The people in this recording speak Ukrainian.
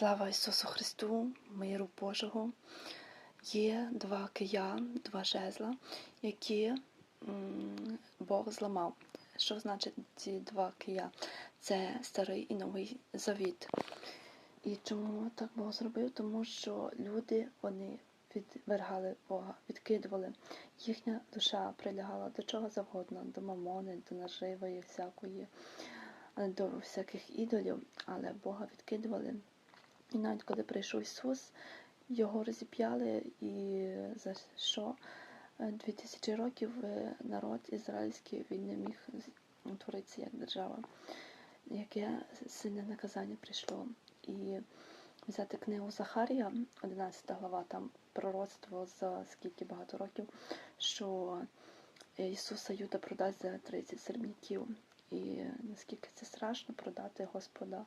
Слава Ісусу Христу, миру Божого. Є два кия, два жезла, які Бог зламав. Що значить ці два кия? Це старий і новий завіт. І чому так Бог зробив? Тому що люди вони відвергали Бога, відкидували. Їхня душа прилягала до чого завгодно, до мамони, до наживої всякої, до всяких ідолів, але Бога відкидували. І навіть коли прийшов Ісус, його розіп'яли, і за що е, дві тисячі років е, народ ізраїльський він не міг утворитися як держава, яке сильне наказання прийшло. І взяти книгу Захарія, 11 глава, там пророцтво за скільки багато років, що Ісуса Юда продасть за 30 серм'яків. І наскільки це страшно продати Господа